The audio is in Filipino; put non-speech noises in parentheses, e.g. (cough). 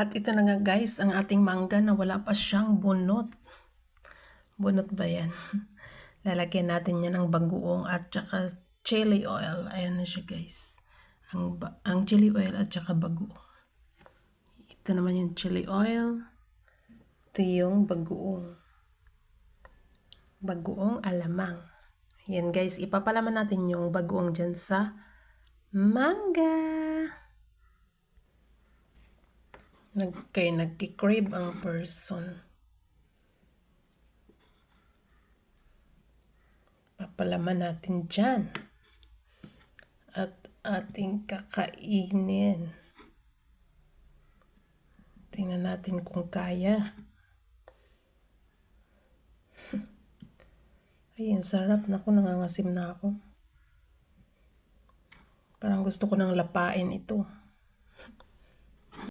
At ito na nga guys, ang ating mangga na wala pa siyang bunot. Bunot ba yan? (laughs) Lalagyan natin yan ng bagoong at saka chili oil. Ayan na siya guys. Ang, ang chili oil at saka bagoong. Ito naman yung chili oil. Ito yung bagoong. Bagoong alamang. Yan guys, ipapalaman natin yung bagoong dyan sa mangga. Nag, kay nagkikrib ang person. Papalaman natin dyan. At ating kakainin. Tingnan natin kung kaya. (laughs) Ay, ang sarap. Naku, nangangasim na ako. Parang gusto ko nang lapain ito.